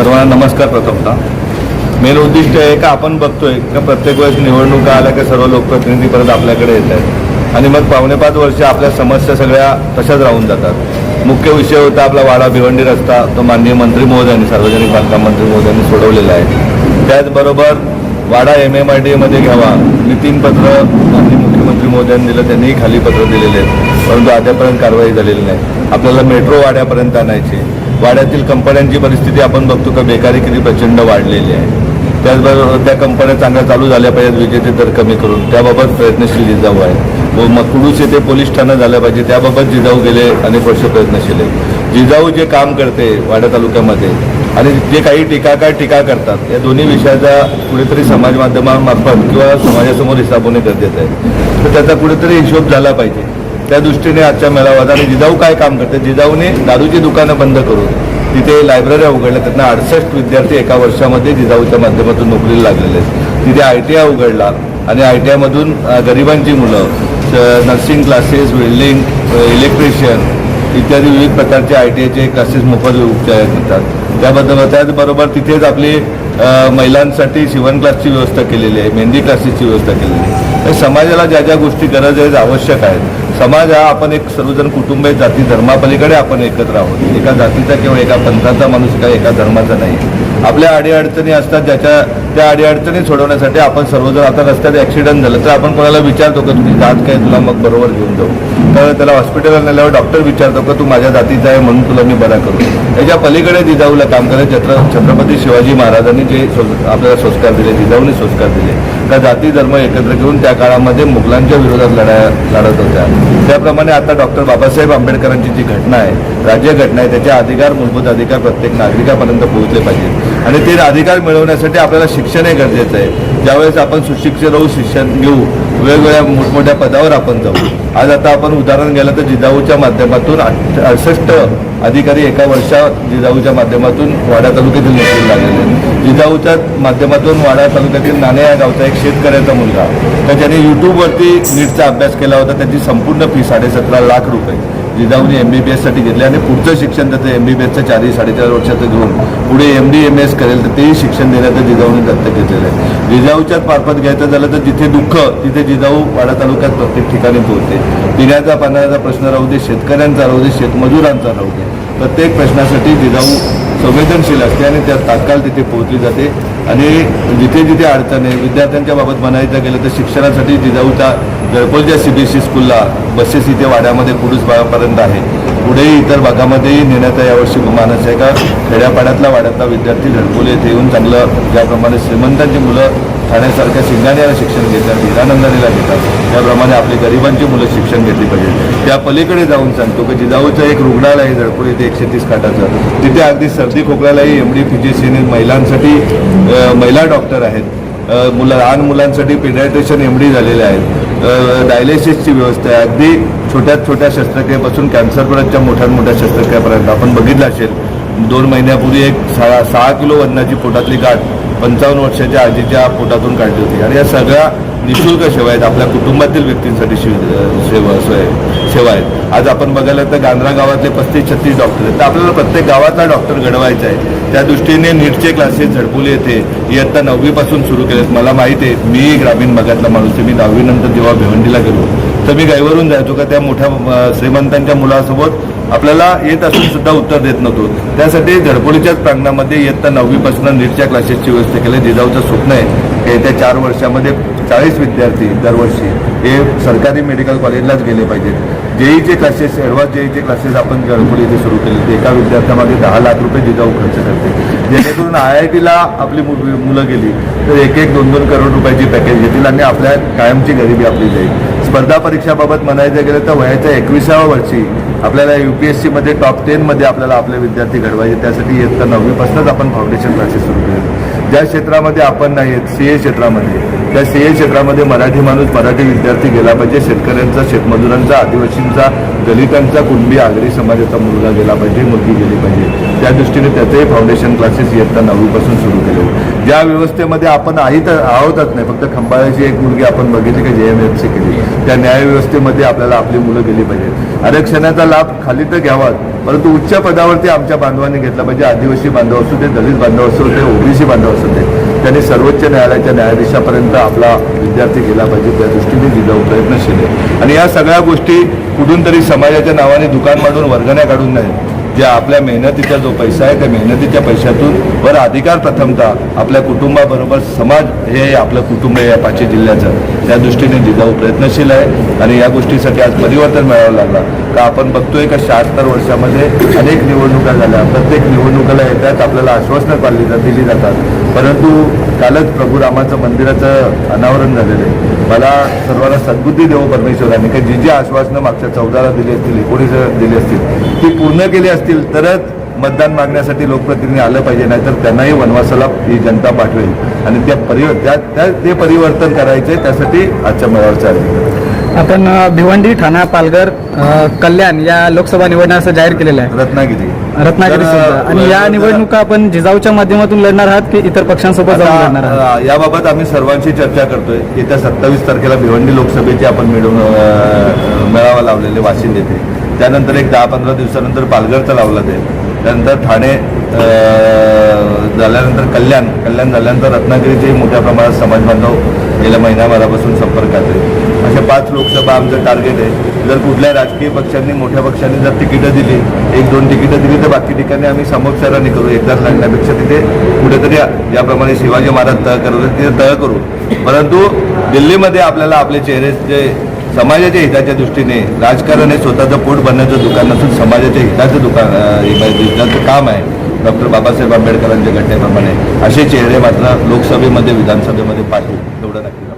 सर्वांना नमस्कार प्रथमता मेन उद्दिष्ट आहे का आपण बघतोय का प्रत्येक वेळेस निवडणुका आल्या की सर्व लोकप्रतिनिधी परत आपल्याकडे येत आहेत. आणि मग पावणे पाच वर्ष आपल्या समस्या सगळ्या तशाच राहून जातात. मुख्य विषय होता आपला वाडा भिवंडी रस्ता. तो माननीय मंत्री महोदयांनी सार्वजनिक बांधकाम मंत्री महोदयांनी सोडवलेला आहे. त्याचबरोबर Wada M M I D एमध्ये घ्यावा. मी तीन पत्र माननीय मुख्यमंत्री महोदयांनी दिलं त्यांनीही खाली पत्र दिलेले आहेत. परंतु अद्यापर्यंत कारवाई झालेली नाही. आपल्याला मेट्रो वाड्यापर्यंत आणायची वाड्यातील कंपन्यांची परिस्थिती आपण बघतो का बेकारी किती प्रचंड वाढलेली आहे. त्याचबरोबर त्या कंपन्या चांगल्या चालू झाल्या पाहिजेत विजेते दर कमी करून. त्याबाबत प्रयत्नशील जिजाऊ आहे व मकडूस येथे पोलीस ठाणं झालं पाहिजे त्याबाबत जिजाऊ गेले अनेक वर्ष प्रयत्नशील आहे जिजाऊ जे काम करते वाडा तालुक्यामध्ये आणि जे काही टीकाकार टीका करतात या दोन्ही विषयाचा कुठेतरी समाज माध्यमांमार्फत किंवा समाजासमोर हिसाब होणे गरजेचं आहे तर त्याचा कुठेतरी हिशोब झाला पाहिजे. त्या दृष्टीने आजच्या मेळाव्यात आणि जिजाऊ काय काम करते? जिजाऊने दारूची दुकानं बंद करून तिथे लायब्ररी उघडल्या. त्यांना अडसष्ट विद्यार्थी एका वर्षामध्ये जिजाऊच्या माध्यमातून नोकरीला लागलेले आहेत. तिथे आय टी आय उघडला आणि आय टी आयमधून गरिबांची मुलं नर्सिंग क्लासेस वेल्डिंग इलेक्ट्रिशियन इत्यादी विविध प्रकारचे आय टी आयचे क्लासेस मोफत उपचार करतात. त्याबद्दल त्याचबरोबर तिथेच आपली महिलांसाठी शिवण क्लासची व्यवस्था केलेली आहे मेहंदी क्लासेसची व्यवस्था केलेली आहे. तर समाजाला ज्या ज्या गोष्टी गरज आहेत आवश्यक आहेत समाज हा आपण एक सर्वजण कुटुंब आहे जाती धर्मापलीकडे आपण एकत्र आहोत. एका जातीचा किंवा एका पंथाचा माणूस किंवा एका धर्माचा नाही. आपल्या अडीअडचणी असतात ज्याच्या त्या अडीअडचणी सोडवण्यासाठी आपण सर्वजण आता रस्त्यात ॲक्सिडेंट झालं तर आपण कोणाला विचारतो का तुझी जात काय तुला मग बरोबर घेऊन जाऊ? तर त्याला हॉस्पिटलला नेल्यावर डॉक्टर विचारतो का तू माझ्या जातीचा आहे म्हणून तुला मी बरा करू. त्याच्या पलीकडे जिजाऊला काम करत छत्र छत्रपती शिवाजी महाराजांनी जे आपल्याला संस्कार दिले जिजाऊने संस्कार दिले. त्या जाती धर्म एकत्र घेऊन त्या काळामध्ये मुघलांच्या विरोधात लढाया लढत होत्या. त्याप्रमाणे आता डॉक्टर बाबासाहेब आंबेडकरांची जी घटना आहे राज्य घटना आहे त्याचे अधिकार मूलभूत अधिकार प्रत्येक नागरिकापर्यंत पोहोचले पाहिजेत. आणि ते अधिकार मिळवण्यासाठी आपल्याला शिक्षण हे गरजेचं आहे. ज्यावेळेस आपण सुशिक्षित राहू शिक्षण घेऊ वेगवेगळ्या मोठमोठ्या पदावर आपण जाऊ. आज आता आपण उदाहरण गेलं तर जिजाऊच्या माध्यमातून अडसष्ट अधिकारी एका वर्षात जिजाऊच्या माध्यमातून वाडा तालुक्यातील नोकरी लागलेले जिजाऊच्या माध्यमातून वाडा तालुक्यातील नाणे या गावचा एक शेतकऱ्याचा मुलगा तर त्याने यूट्यूबवरती नीटचा अभ्यास केला होता. त्याची संपूर्ण फी साडेसतरा लाख रुपये. जिजाऊने एम बी बी एससाठी घेतले आणि पुढचं शिक्षण त्याचं एम बी बी एसचं चारही साडेचार वर्षाचं घेऊन पुढे एम डी एम एस करेल तर तेही शिक्षण देण्याचं जिजाऊने दत्तक घेतलेलं आहे. जिजाऊच्याच मार्फत घ्यायचं झालं तर जिथे दुःख तिथे जिजाऊ वाडा तालुक्यात प्रत्येक ठिकाणी पोहोचते. पिण्याचा पाण्याचा प्रश्न राहू दे शेतकऱ्यांचा राहू दे शेतमजुरांचा राहू दे. प्रत्येक प्रश्नासाठी जिजाऊ संवेदनशील असते आणि त्या तात्काळ तिथे पोहोचली जाते. आणि जिथे जिथे अडचण आहे विद्यार्थ्यांच्या बाबत म्हणायचं गेलं तर शिक्षणासाठी जिजाऊच्या जळपोलच्या सी बी एस ई स्कूलला बसेस इथे वाड्यामध्ये कुडूस भागापर्यंत आहे. पुढेही इतर भागामध्येही नेण्याचा यावर्षी मानस आहे का? खेड्यापाड्यातला वाड्यातला विद्यार्थी झडपोली येथे येऊन चांगलं ज्याप्रमाणे श्रीमंतांची मुलं ठाण्यासारख्या शिंगाण्याला शिक्षण घेतात हिरानंदानीला घेतात त्याप्रमाणे आपली गरिबांची मुलं शिक्षण घेतली पाहिजे. त्या पलीकडे जाऊन सांगतो की जिजाऊचं एक रुग्णालय आहे जळपूर येथे एकशे तीस खाटाचं. तिथे अगदी सर्दी खोकल्यालाही एम डी फिजिशियन महिलांसाठी महिला डॉक्टर आहेत. मुलं लहान मुलांसाठी पिडॅट्रिशियन एम डी झालेले आहेत. डायलिसिसची व्यवस्था आहे. अगदी छोट्यात छोट्या शस्त्रक्रियेपासून कॅन्सरपर्यंतच्या मोठ्या मोठ्या शस्त्रक्रियापर्यंत. आपण बघितलं असेल दोन महिन्यापूर्वी एक सहा सहा किलो वजनाची पोटातली गाठ पंचावन्न वर्षाच्या आजीच्या पोटातून काढली होती. आणि या सगळ्या निशुल्क सेवा आहेत. आपल्या कुटुंबातील व्यक्तींसाठी शिव सेवा सेवा आहेत. आज आपण बघायला तर गांधरा गावातले पस्तीस छत्तीस डॉक्टर आहेत. तर आपल्याला प्रत्येक गावातला डॉक्टर घडवायचा आहे. त्या दृष्टीने नीटचे क्लासेस झडपुले येथे इयत्ता नववीपासून सुरू केलेत. मला माहिती आहे मी ग्रामीण भागातला माणूस आहे. मी दहावीनंतर जेव्हा भिवंडीला गेलो तर मी गाईवरून जायचो का त्या मोठ्या श्रीमंतांच्या मुलासोबत. आपल्याला येत असून सुद्धा उत्तर देत नव्हतो. त्यासाठी झडपोलीच्याच प्रांगणामध्ये इयत्ता नववीपासून नीटच्या क्लासेसची व्यवस्था केली. जिजाऊचं स्वप्न आहे की येत्या चार वर्षामध्ये चाळीस विद्यार्थी दरवर्षी हे सरकारी मेडिकल कॉलेजलाच गेले पाहिजेत. जेईचे क्लासेस ॲडव्हान्स जेईचे क्लासेस आपण झडपोली इथे सुरू केले. होते एका विद्यार्थ्यामागे दहा लाख रुपये जिजाऊ खर्च करते. जेणेकरून आय आय टीला आपली मु- मुलं गेली. तर एक एक दोन दोन करोड रुपयाची पॅकेज घेतील आणि आपल्या कायमची गरिबी आपली जाईल. स्पर्धा परीक्षाबाबत म्हणायचं गेलं तर वयाच्या एकविसाव्या वर्षी आपल्याला यू पी एस सीमध्ये टॉप टेनमध्ये आपल्याला आपले विद्यार्थी घडवायचे. त्यासाठी इयत्ता नववीपासूनच आपण फाउंडेशन क्लासेस सुरू केले. ज्या क्षेत्रामध्ये आपण नाही आहेत सी ए क्षेत्रामध्ये त्या सी ए क्षेत्रामध्ये मराठी माणूस मराठी विद्यार्थी गेला पाहिजे. शेतकऱ्यांचा शेतमजुरांचा आदिवासींचा दलितांचा कुणबी आगरी समाजाचा मुलगा गेला पाहिजे मुलगी गेली पाहिजे. त्या दृष्टीने त्याचेही फाउंडेशन क्लासेस इयत्ता नववीपासून सुरू केले ज्या व्यवस्थेमध्ये आपण आहीत आहोतच नाही फक्त खंबाळ्याची एक मुलगी आपण बघितली की जे एम एफ सी केली. त्या न्यायव्यवस्थेमध्ये आपल्याला आपली मुलं गेली पाहिजे आरक्षणाचा लाभ खाली तर घ्यावाच परंतु उच्च पदावरती आमच्या बांधवांनी घेतला पाहिजे. आदिवासी बांधव असू दे दलित बांधव असू दे ओबीसी बांधव असू दे त्यांनी सर्वोच्च न्यायालयाच्या न्यायाधीशापर्यंत आपला विद्यार्थी गेला पाहिजे. त्या दृष्टीने जिजाऊ प्रयत्नशील आहे. आणि या सगळ्या गोष्टी कुठून तरी समाजाच्या नावाने दुकान मांडून वर्गण्या काढून नाही. जे आपल्या मेहनतीचा जो पैसा आहे त्या मेहनतीच्या पैशातून वर अधिकार प्रथमतः आपल्या कुटुंबाबरोबर समाज हे आपलं कुटुंब आहे या पाचही जिल्ह्याचं. त्या दृष्टीने जिजाऊ प्रयत्नशील आहे आणि या गोष्टीसाठी आज परिवर्तन मिळावं लागला. का आपण बघतोय का शहात्तर वर्षामध्ये अनेक निवडणुका झाल्या. प्रत्येक निवडणुकाला येतात आपल्याला आश्वासनं पाळली जात दिली जातात. परंतु कालच प्रभू रामाचं मंदिराचं अनावरण झालेलं आहे. मला सर्वांना सद्बुद्धी देव परमेश्वराने की जी जी आश्वासनं मागच्या चौदाला दिली असतील एकोणीस दिली असतील ती पूर्ण केली असतील तरच मतदान मागण्यासाठी लोकप्रतिनिधी आलं पाहिजे नाहीतर त्यांनाही वनवासाला ही जनता पाठवेल. आणि त्या परि त्या त्या- ते परिवर्तन करायचे त्यासाठी आजच्या मेळाव्याचं आहे आपण भिवंडी ठाणा पालघर कल्याण या लोकसभा निवडणं असं जाहीर केलेलं आहे रत्नागिरी. रत्नागिरी सुद्धा. आणि या निवडणुका आपण जिजाऊच्या माध्यमातून लढणार आहात की इतर पक्षांसोबत जाऊन लढणार आहात? आता, अ, याबाबत आम्ही सर्वांशी चर्चा करतोय. येत्या सत्तावीस तारखेला भिवंडी लोकसभेची आपण मिळून मेळावा लावलेले वाशिंद येथे. त्यानंतर एक दहा पंधरा दिवसानंतर पालघरचं लावलं ते त्यानंतर ठाणे झाल्यानंतर कल्याण. कल्याण झाल्यानंतर रत्नागिरीचे मोठ्या प्रमाणात समाज बांधव गेल्या महिन्याभरापासून संपर्कात आहे अशा पाच लोकसभा आमचं टार्गेट आहे. जर कुठल्या राजकीय पक्षांनी मोठ्या पक्षांनी जर तिकीटं दिली एक दोन तिकीटं दिली तर बाकी ठिकाणी आम्ही सामोपचाराने करू एकदाच लढण्यापेक्षा तिथे कुठेतरी ज्याप्रमाणे शिवाजी महाराज तळ करत होते तिथे तळ करू. परंतु दिल्लीमध्ये आपल्याला आपले चेहरे जे समाजाच्या हिताच्या दृष्टीने राजकारण हे स्वतःचं पोट भरण्याचं दुकान नसून समाजाच्या हिताचं दुकान हिताचं काम आहे. डॉक्टर बाबासाहेब आंबेडकरांच्या घटनेप्रमाणे असे चेहरे मात्र लोकसभेमध्ये विधानसभेमध्ये पाठवू एवढं नक्की.